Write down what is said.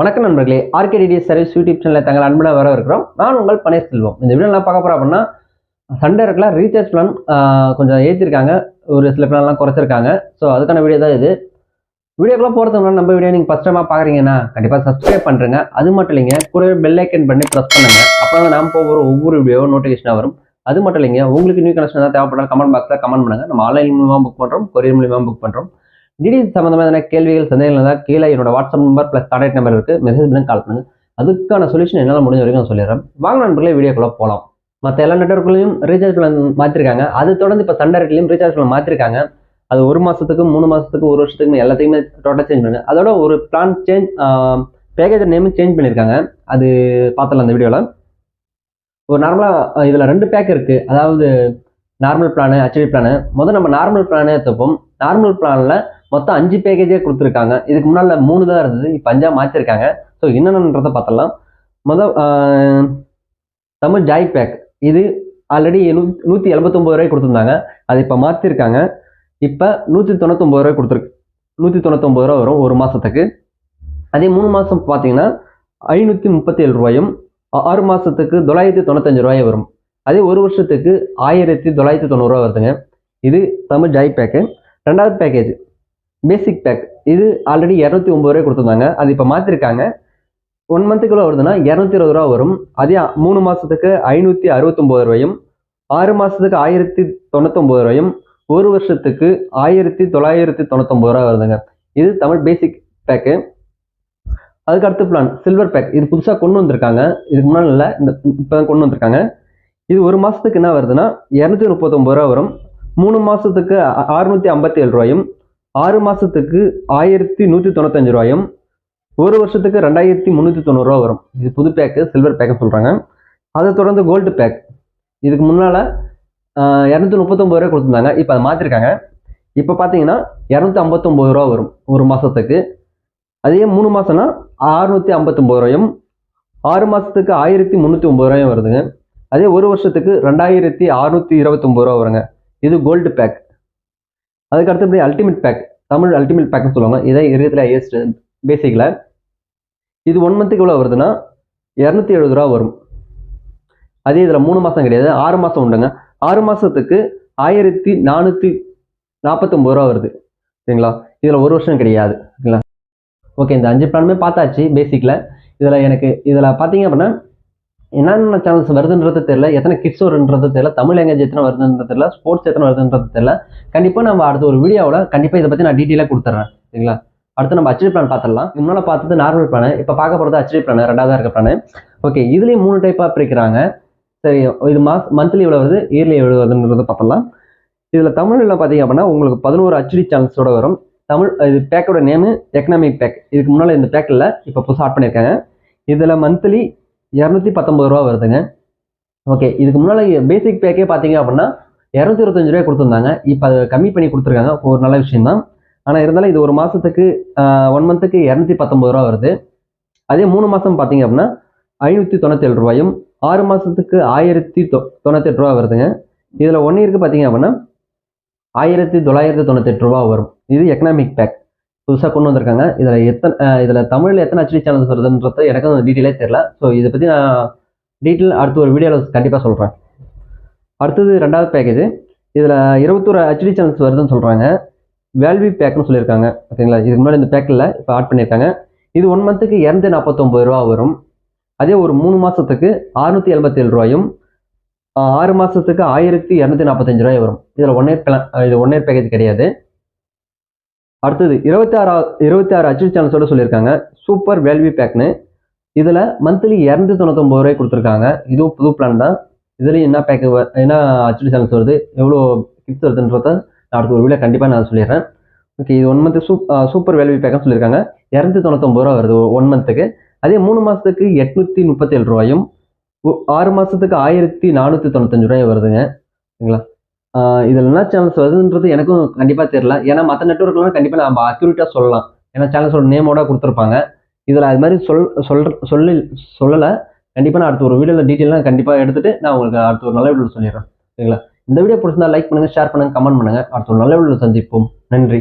வணக்கம் நண்பர்களே ஆர்கேடிடி service YouTube சேனலில் தங்கள் அன்புடன் வர இருக்கிறோம் நான் உங்கள் பனேஷ் செல்வம். இந்த வீடியோ நான் பார்க்க போகிறோம் அப்படின்னா சண்டே இருக்கலாம் ரீசார்ஜ் பிளான் கொஞ்சம் ஏற்றிருக்காங்க ஒரு சில பிளான்லாம் குறைச்சிருக்காங்க. ஸோ அதுக்கான வீடியோ தான் இது. வீடியோக்குள்ள போகிறதுக்கு முன்னாடி நம்ம வீடியோ நீங்கள் ஃபஸ்ட் டைமாக பார்க்குறீங்கன்னா கண்டிப்பாக சப்ஸ்கிரைப் பண்ணுறங்க அது மட்டும் இல்லைங்க கூடவே பெல் ஐக்கன் பண்ணி ப்ரெஸ் பண்ணுங்கள் அப்போ தான் நாம் போகிற ஒவ்வொரு வீடியோ நோட்டிஃபிகேஷனாக வரும். அது மட்டும் இல்லைங்க உங்களுக்கு நியூ கனெக்ஷன் தான் தேவைப்பட்டால் கமெண்ட் பாக்ஸில் கமெண்ட் பண்ணுங்க. நம்ம ஆன்லைன் மூலமாக புக் பண்ணுறோம் கொரியர் மூலியமாக புக் பண்ணுறோம் டிடி சம்மந்தமான கேள்விகள் சந்தேகங்கள் இருந்தால் கீழே என்னோட WhatsApp number plus contact number இருக்குது மெசேஜ் பண்ணி கால் பண்ணுங்கள் அதுக்கான சொல்யூஷன் என்னால் முடிஞ்ச வரைக்கும் நான் சொல்லிடுறேன். வாங்க நண்பர்களே வீடியோக்குள்ளே போகலாம் மற்ற எல்லா நெட்ஒர்க்லையும் ரீசார்ஜ் பிளான் மாற்றிருக்காங்க அது தொடர்ந்து இப்போ சண்டர்லையும் ரீசார்ஜ் பிளான் மாற்றிருக்காங்க அது ஒரு மாதத்துக்கு மூணு மாதத்துக்கு ஒரு வருஷத்துக்கு எல்லாத்தையுமே டோட்டல் சேஞ்ச் பண்ணுங்க. அதோட ஒரு பிளான் சேஞ்ச் பேக்கேஜ் நேமும் சேஞ்ச் பண்ணியிருக்காங்க அது பார்த்தலாம் அந்த வீடியோவில் ஒரு நார்மலாக இதில் ரெண்டு பேக் இருக்குது அதாவது நார்மல் பிளானு ஹெச்டி பிளானு முதல் நம்ம நார்மல் பிளானே எடுத்துப்போம். நார்மல் பிளானில் மொத்தம் அஞ்சு பேக்கேஜே கொடுத்துருக்காங்க. இதுக்கு முன்னால் மூணு தான் இருந்தது இப்போ அஞ்சாக மாற்றிருக்காங்க ஸோ என்னென்னன்றதை பார்த்தலாம் மொதல் தமிழ் ஜாய் பேக் இது ஆல்ரெடி நூ நூற்றி எழுபத்தொம்பது ரூபாய் கொடுத்துருந்தாங்க. அது இப்போ மாற்றிருக்காங்க இப்போ நூற்றி தொண்ணூத்தொம்பது ரூபாய் கொடுத்துருக்கு நூற்றி தொண்ணூத்தொம்பது ரூபா வரும் ஒரு மாதத்துக்கு அதே மூணு மாதம் பார்த்தீங்கன்னா ஐநூற்றி முப்பத்தி ஏழு ரூபாயும் ஆறு மாதத்துக்கு தொள்ளாயிரத்தி தொண்ணூத்தஞ்சு ரூபாய் வரும். அதே ஒரு வருஷத்துக்கு ஆயிரத்தி தொள்ளாயிரத்தி தொண்ணூறுரூவா வருதுங்க. இது தமிழ் ஜாய் பேக்கு ரெண்டாவது பேக்கேஜ் பேசிக் பேக் இது ஆல்ரெடி இரநூத்தி ஒம்பது ரூபாய் கொடுத்துருந்தாங்க. அது இப்போ மாற்றிருக்காங்க ஒன் மந்த்துக்குள்ள வருதுன்னா இரநூத்தி இருபது ரூபா வரும். அதே மூணு மாதத்துக்கு ஐநூற்றி அறுபத்தொம்போது ரூபாயும் ஆறு மாதத்துக்கு ஆயிரத்தி தொண்ணூத்தொம்பது ரூபாயும் ஒரு வருஷத்துக்கு ஆயிரத்தி தொள்ளாயிரத்தி தொண்ணூத்தொம்பது ரூபா வருதுங்க. இது தமிழ் பேசிக் பேக்கு அதுக்கு அடுத்த பிளான் சில்வர் பேக் இது புதுசாக கொண்டு வந்திருக்காங்க. இதுக்கு முன்னாடி இல்லை இந்த இப்போ தான் கொண்டு வந்திருக்காங்க. இது ஒரு மாதத்துக்கு என்ன வருதுன்னா இரநூத்தி முப்பத்தொம்பது ரூபா வரும். மூணு மாதத்துக்கு அறுநூற்றி ஐம்பத்தி ஏழு ரூபாயும் ஆறு மாதத்துக்கு ஆயிரத்தி நூற்றி தொண்ணூத்தஞ்சு ரூபாயும் ஒரு வருஷத்துக்கு ரெண்டாயிரத்தி முந்நூற்றி தொண்ணூறுரூவா வரும். இது புது பேக்கு சில்வர் பேக்குன்னு சொல்கிறாங்க அதை தொடர்ந்து கோல்டு பேக் இதுக்கு முன்னால் இரநூத்தி முப்பத்தொம்பது ரூபா கொடுத்துருந்தாங்க. இப்போ அதை மாற்றிருக்காங்க இப்போ பார்த்தீங்கன்னா இரநூத்தி ஐம்பத்தொம்பது ரூபா வரும் ஒரு மாதத்துக்கு அதே மூணு மாதம்னா அறுநூற்றி ஐம்பத்தொம்பது ரூபாயும் ஆறு மாதத்துக்கு ஆயிரத்தி முந்நூற்றி ஒம்பது ரூபாயும் வருதுங்க. அதே ஒரு வருஷத்துக்கு ரெண்டாயிரத்தி அறுநூற்றி இருபத்தொம்பது ரூபா வருங்க. இது கோல்டு பேக் அதுக்கு அடுத்தபடி அல்டிமேட் பேக் தமிழ் அல்டிமேட் பேக்னு சொல்லுவாங்க. இதே இருக்கிறதுல ஹையஸ்ட் பேசிக்கில் இது ஒன் மந்த்துக்கு எவ்வளோ வருதுன்னா இரநூத்தி எழுபது ரூபா வரும். அதே இதில் மூணு மாதம் கிடையாது ஆறு மாதம் உண்டுங்க. ஆறு மாதத்துக்கு ஆயிரத்தி நானூற்றி நாற்பத்தொம்பது ரூபா வருது. சரிங்களா? இதில் ஒரு வருஷம் கிடையாது. சரிங்களா? ஓகே இந்த அஞ்சு பிளானுமே பார்த்தாச்சு பேசிக்கில் இதில் எனக்கு இதில் பார்த்தீங்க அப்படின்னா என்னென்ன சேனல்ஸ் வருதுன்றது தெரியல எத்தனை கிட்ஸ் வருன்றது தெரியல தமிழ் லாங்குவேஜ் எத்தனை வருதுன்றது தெரியல ஸ்போர்ட்ஸ் எத்தனை வருதுன்றது தெரியல. கண்டிப்பாக நம்ம அடுத்த ஒரு வீடியோவில் கண்டிப்பாக இதை பற்றி நான் டீட்டெயிலாக கொடுத்துட்றேன் சரிங்களா? அடுத்து நம்ம அச்சடி பிளான் பார்த்துடலாம். முன்னால் பார்த்தது நார்மல் பிளான் இப்போ பார்க்க போகிறது அச்சடி பிளான் ரெண்டாவதாக இருக்க பிளான் ஓகே இதுலேயும் மூணு டைப்பாக பிரிக்கிறாங்க. சரி இது மாஸ் மந்த்லி எவ்வளோ வருது இயர்லி எவ்வளோ வருதுன்றதை பார்த்துடலாம். இதில் தமிழில் பார்த்தீங்க அப்படின்னா உங்களுக்கு பதினோரு அச்சடி சேனல்ஸோட வரும். தமிழ் இது பேக்கோட நேமு எக்கனாமிக் பேக் இதுக்கு முன்னால் இந்த பேக்கில் இப்போ புதுசாக ஆட் பண்ணியிருக்காங்க இதில் மந்த்லி இரநூத்தி பத்தொம்பது ரூபா வருதுங்க. ஓகே இதுக்கு முன்னால் பேசிக் பேக்கே பார்த்தீங்க அப்படின்னா இரநூத்தி இருபத்தஞ்சு ரூபாய் கொடுத்துருந்தாங்க. இப்போ அதை கம்மி பண்ணி கொடுத்துருக்காங்க. ஒரு நல்ல விஷயம் தான் ஆனால் இருந்தாலும் இது ஒரு மாதத்துக்கு ஒன் மந்த்துக்கு இரநூத்தி பத்தொம்பது ரூபா வருது. அதே மூணு மாதம் பார்த்தீங்க அப்படின்னா ஐநூற்றி தொண்ணூத்தேழு ரூபாயும் ஆறு மாதத்துக்கு ஆயிரத்தி தொ தொண்ணூத்தெட்டு ரூபா வருதுங்க. இதில் ஒன் இயருக்கு பார்த்தீங்க அப்படின்னா ஆயிரத்தி தொள்ளாயிரத்தி தொண்ணூத்தெட்டு ரூபா வரும். இது எக்கனாமிக் பேக் புதுசாக கொண்டு வந்திருக்காங்க. இதில் எத்தனை இதில் தமிழில் எத்தனை ஹெச்டி சேனல்ஸ் வருதுன்றது எனக்கும் டீட்டெயிலே தெரில ஸோ இதை பற்றி நான் டீட்டெயில் அடுத்து ஒரு வீடியோவில் கண்டிப்பாக சொல்கிறேன் அடுத்தது ரெண்டாவது பேக்கேஜ் இதில் இருபத்தோரு ஹெச்டி சேனல்ஸ் வருதுன்னு சொல்கிறாங்க வேல்வி பேக்னு சொல்லியிருக்காங்க. ஓகேங்களா இதுக்கு முன்னாடி இந்த பேக்கில் இப்போ ஆட் பண்ணியிருக்காங்க. இது ஒன் மந்த்துக்கு இரநூத்தி நாற்பத்தொம்பது ரூபா வரும். அதே ஒரு மூணு மாதத்துக்கு அறுநூற்றி எழுபத்தேழு ரூபாயும் ஆறு மாதத்துக்கு ஆயிரத்தி இரநூத்தி நாற்பத்தஞ்சு ரூபாய் வரும். இதில் ஒன் இயர் பிளான் இது ஒன் இயர் பேக்கேஜ் கிடையாது. அடுத்தது இருபத்தி ஆறா இருபத்தி ஆறு அச்சு சேனல்ஸோட சொல்லியிருக்காங்க சூப்பர் வேல்வி பேக்னு இதில் மந்த்லி இரநூத்தி தொண்ணூத்தொம்பது ரூபாய் கொடுத்துருக்காங்க. இதுவும் புது பிளான் தான். இதுலேயும் என்ன பேக்கு என்ன அச்சு சேனல்ஸ் வருது எவ்வளோ கிட்ஸ் வருதுன்றத நான் அடுத்த ஒரு வீடியோ கண்டிப்பாக நான் சொல்லிடுறேன். ஓகே இது ஒன் மந்த்து சூப் சூப்பர் வேல்வி பேக்னு சொல்லியிருக்காங்க. இரநூத்தி தொண்ணூத்தொம்பது ரூபா வருது ஒன் மந்த்துக்கு அதே மூணு மாதத்துக்கு எட்நூற்றி முப்பத்தேழு ரூபாயும் ஆறு மாதத்துக்கு ஆயிரத்தி நானூற்றி தொண்ணூத்தஞ்சு ரூபாய் வருதுங்க. சரிங்களா? இதில் என்ன சேனல்ஸ் வருதுன்றது எனக்கும் கண்டிப்பாக தெரியல. ஏன்னா மற்ற நெட்ஒர்க்லாம் கண்டிப்பாக நம்ம அக்யூரேட்டாக சொல்லலாம். ஏன்னா சேனல்ஸோட நேமோட கொடுத்துருப்பாங்க. இதில் அது மாதிரி சொல் சொல்ற சொல்லி சொல்லலை. கண்டிப்பாக நான் அடுத்த ஒரு வீடியோவில் டீட்டெயிலாக கண்டிப்பாக எடுத்துகிட்டு நான் உங்களுக்கு அடுத்த ஒரு நல்ல வீடியோவில் சொல்லிடுறேன். சரிங்களா? இந்த வீடியோ பிடிச்சிருந்தா லைக் பண்ணுங்கள் ஷேர் பண்ணுங்கள் கமெண்ட் பண்ணுங்கள் அடுத்த ஒரு நல்ல வீடியோவில் சந்திப்போம். நன்றி.